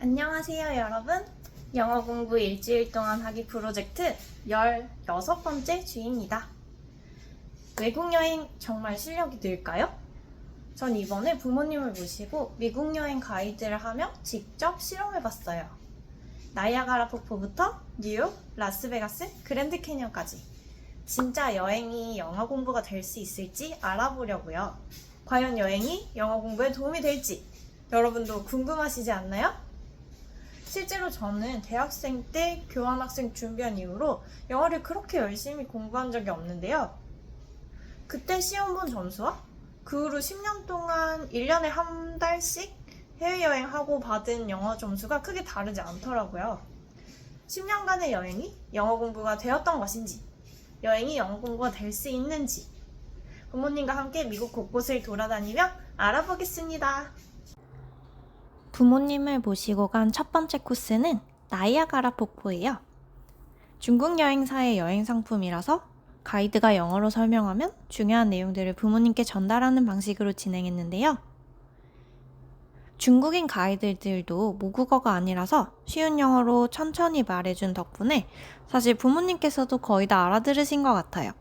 안녕하세요, 여러분. 영어 공부 일주일 동안 하기 프로젝트 16번째 주입니다. 외국 여행 정말 실력이 늘까요? 전 이번에 부모님을 모시고 미국 여행 가이드를 하며 직접 실험해 봤어요. 나이아가라 폭포부터 뉴욕, 라스베가스, 그랜드 캐니언까지 진짜 여행이 영어 공부가 될 수 있을지 알아보려고요. 과연 여행이 영어 공부에 도움이 될지 여러분도 궁금하시지 않나요? 실제로 저는 대학생 때 교환학생 준비한 이후로 영어를 그렇게 열심히 공부한 적이 없는데요. 그때 시험 본 점수와 그 후로 10년 동안 1년에 한 달씩 해외여행하고 받은 영어 점수가 크게 다르지 않더라고요. 10년간의 여행이 영어 공부가 되었던 것인지, 여행이 영어 공부가 될 수 있는지, 부모님과 함께 미국 곳곳을 돌아다니며 알아보겠습니다. 부모님을 모시고 간 첫 번째 코스는 나이아가라 폭포예요. 중국 여행사의 여행 상품이라서 가이드가 영어로 설명하면 중요한 내용들을 부모님께 전달하는 방식으로 진행했는데요. 중국인 가이드들도 모국어가 아니라서 쉬운 영어로 천천히 말해준 덕분에 사실 부모님께서도 거의 다 알아들으신 것 같아요.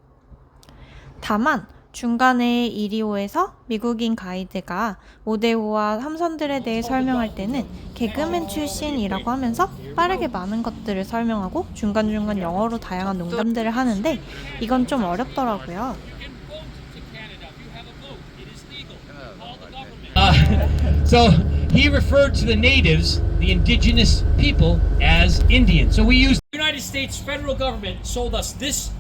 다만 중간에 125에서 미국인 가이드가 5대5와 함선들에 대해 설명할 때는 개그맨 출신이라고 하면서 빠르게 많은 것들을 설명하고 중간중간 영어로 다양한 농담들을 하는데 이건 좀 어렵더라고요. So he referred to the natives, the indigenous people, as Indian. So we use The United States federal government sold us this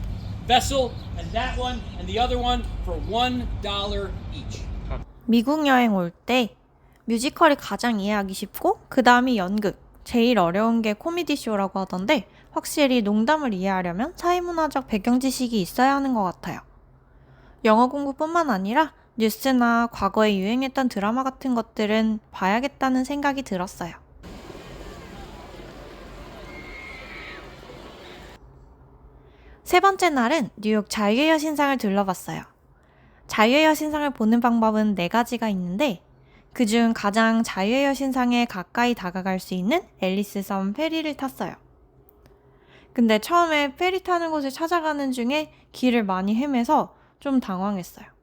vessel and that one and the other one for one dollar each. 미국 여행 올 때 뮤지컬이 가장 이해하기 쉽고 그 다음이 연극, 제일 어려운 게 코미디 쇼라고 하던데 확실히 농담을 이해하려면 사회문화적 배경 지식이 있어야 하는 것 같아요. 영어 공부뿐만 아니라 뉴스나 과거에 유행했던 드라마 같은 것들은 봐야겠다는 생각이 들었어요. 세 번째 날은 뉴욕 자유의 여신상을 둘러봤어요. 자유의 여신상을 보는 방법은 네 가지가 있는데 그중 가장 자유의 여신상에 가까이 다가갈 수 있는 앨리스 섬 페리를 탔어요. 근데 처음에 페리 타는 곳을 찾아가는 중에 길을 많이 헤매서 좀 당황했어요.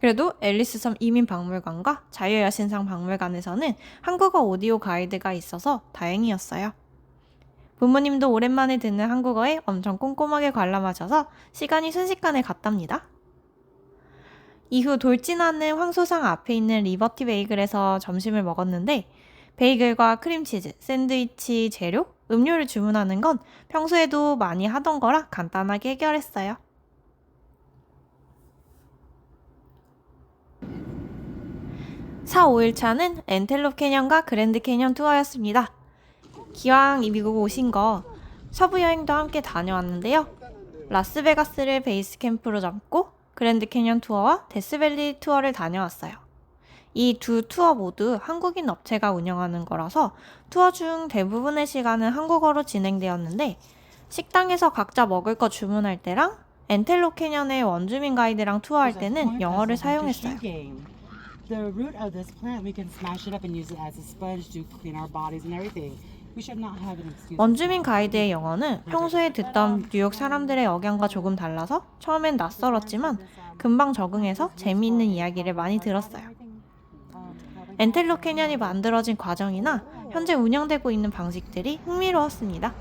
그래도 앨리스 섬 이민박물관과 자유의 여신상 박물관에서는 한국어 오디오 가이드가 있어서 다행이었어요. 부모님도 오랜만에 듣는 한국어에 엄청 꼼꼼하게 관람하셔서 시간이 순식간에 갔답니다. 이후 돌진하는 황소상 앞에 있는 리버티 베이글에서 점심을 먹었는데 베이글과 크림치즈, 샌드위치 재료, 음료를 주문하는 건 평소에도 많이 하던 거라 간단하게 해결했어요. 사 5일 차는 엔텔롭 캐년과 그랜드 캐년 투어였습니다. 기왕 이 미국 오신 거 서부 여행도 함께 다녀왔는데요. 라스베가스를 베이스 캠프로 잡고 그랜드 캐년 투어와 데스밸리 투어를 다녀왔어요. 이 두 투어 모두 한국인 업체가 운영하는 거라서 투어 중 대부분의 시간은 한국어로 진행되었는데 식당에서 각자 먹을 거 주문할 때랑 엔텔로 캐년의 원주민 가이드랑 투어할 때는 영어를 사용했어요. The root of this plant, we can smash it up and use it as a sponge to clean our bodies and everything. 원주민 가이드의 영어는 평소에 듣던 뉴욕 사람들의 억양과 조금 달라서 처음엔 낯설었지만 금방 적응해서 재미있는 이야기를 많이 들었어요. 엔텔로 캐년이 만들어진 과정이나 현재 운영되고 있는 방식들이 흥미로웠습니다.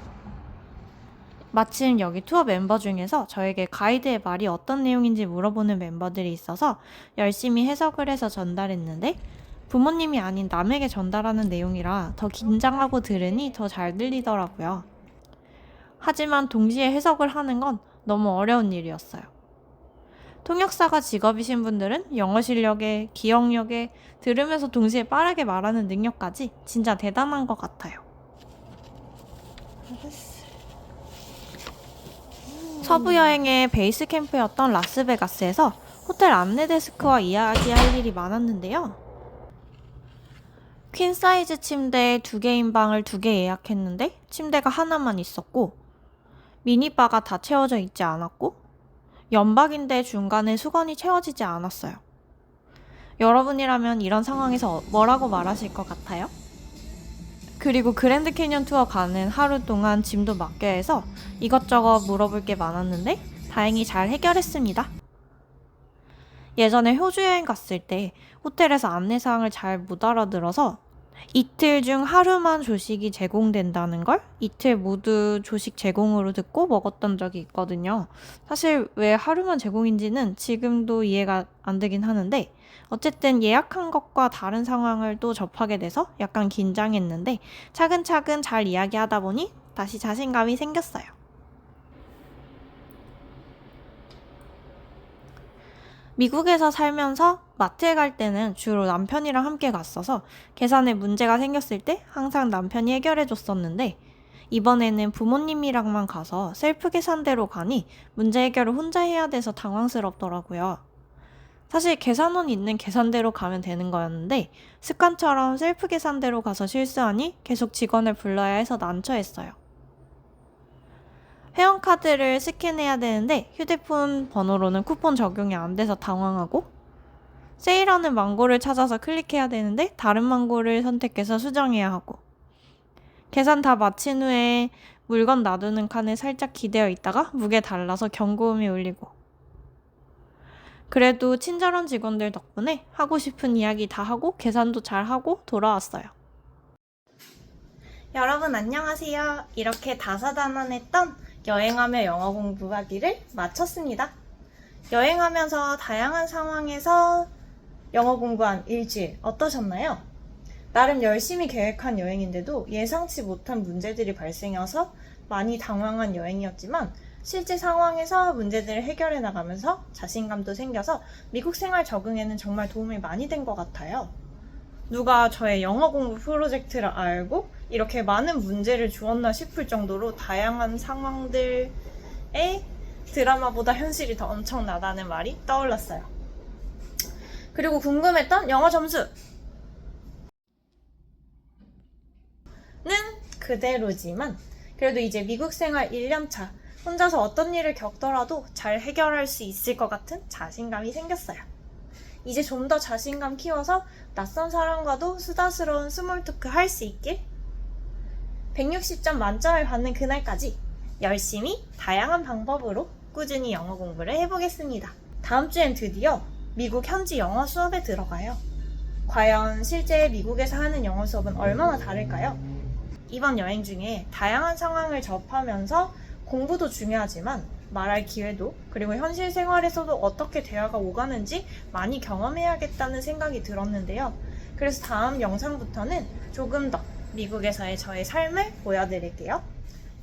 마침 여기 투어 멤버 중에서 저에게 가이드의 말이 어떤 내용인지 물어보는 멤버들이 있어서 열심히 해석을 해서 전달했는데 부모님이 아닌 남에게 전달하는 내용이라 더 긴장하고 들으니 더 잘 들리더라고요. 하지만 동시에 해석을 하는 건 너무 어려운 일이었어요. 통역사가 직업이신 분들은 영어 실력에, 기억력에, 들으면서 동시에 빠르게 말하는 능력까지 진짜 대단한 것 같아요. 서부 여행의 베이스 캠프였던 라스베가스에서 호텔 안내 데스크와 이야기할 일이 많았는데요. 퀸 사이즈 침대 두 개인 방을 두 개 예약했는데 침대가 하나만 있었고 미니바가 다 채워져 있지 않았고 연박인데 중간에 수건이 채워지지 않았어요. 여러분이라면 이런 상황에서 뭐라고 말하실 것 같아요? 그리고 그랜드 캐년 투어 가는 하루 동안 짐도 맡겨야 해서 이것저것 물어볼 게 많았는데 다행히 잘 해결했습니다. 예전에 호주 여행 갔을 때 호텔에서 안내사항을 잘 못 알아들어서 이틀 중 하루만 조식이 제공된다는 걸 이틀 모두 조식 제공으로 듣고 먹었던 적이 있거든요. 사실 왜 하루만 제공인지는 지금도 이해가 안 되긴 하는데 어쨌든 예약한 것과 다른 상황을 또 접하게 돼서 약간 긴장했는데 차근차근 잘 이야기하다 보니 다시 자신감이 생겼어요. 미국에서 살면서 마트에 갈 때는 주로 남편이랑 함께 갔어서 계산에 문제가 생겼을 때 항상 남편이 해결해 줬었는데 이번에는 부모님이랑만 가서 셀프 계산대로 가니 문제 해결을 혼자 해야 돼서 당황스럽더라고요. 사실 계산원 있는 계산대로 가면 되는 거였는데 습관처럼 셀프 계산대로 가서 실수하니 계속 직원을 불러야 해서 난처했어요. 회원카드를 스캔해야 되는데 휴대폰 번호로는 쿠폰 적용이 안 돼서 당황하고 세일하는 망고를 찾아서 클릭해야 되는데 다른 망고를 선택해서 수정해야 하고 계산 다 마친 후에 물건 놔두는 칸에 살짝 기대어 있다가 무게 달라서 경고음이 울리고 그래도 친절한 직원들 덕분에 하고 싶은 이야기 다 하고 계산도 잘 하고 돌아왔어요. 여러분 안녕하세요. 이렇게 다사다난했던 여행하며 영어 공부하기를 마쳤습니다. 여행하면서 다양한 상황에서 영어 공부한 일주일 어떠셨나요? 나름 열심히 계획한 여행인데도 예상치 못한 문제들이 발생해서 많이 당황한 여행이었지만 실제 상황에서 문제들을 해결해 나가면서 자신감도 생겨서 미국 생활 적응에는 정말 도움이 많이 된 것 같아요. 누가 저의 영어 공부 프로젝트를 알고 이렇게 많은 문제를 주었나 싶을 정도로 다양한 상황들의 드라마보다 현실이 더 엄청나다는 말이 떠올랐어요. 그리고 궁금했던 영어 점수! 는 그대로지만 그래도 이제 미국 생활 1년차 혼자서 어떤 일을 겪더라도 잘 해결할 수 있을 것 같은 자신감이 생겼어요. 이제 좀 더 자신감 키워서 낯선 사람과도 수다스러운 스몰 토크 할 수 있길 160점 만점을 받는 그날까지 열심히 다양한 방법으로 꾸준히 영어 공부를 해보겠습니다. 다음 주엔 드디어 미국 현지 영어 수업에 들어가요. 과연 실제 미국에서 하는 영어 수업은 얼마나 다를까요? 이번 여행 중에 다양한 상황을 접하면서 공부도 중요하지만 말할 기회도 그리고 현실 생활에서도 어떻게 대화가 오가는지 많이 경험해야겠다는 생각이 들었는데요. 그래서 다음 영상부터는 조금 더 미국에서의 저의 삶을 보여드릴게요.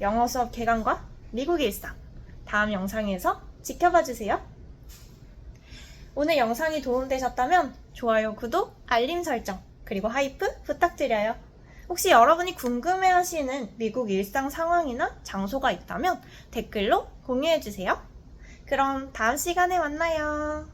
영어 수업 개강과 미국 일상. 다음 영상에서 지켜봐 주세요. 오늘 영상이 도움되셨다면 좋아요, 구독, 알림 설정, 그리고 하이프 부탁드려요. 혹시 여러분이 궁금해하시는 미국 일상 상황이나 장소가 있다면 댓글로 공유해주세요. 그럼 다음 시간에 만나요.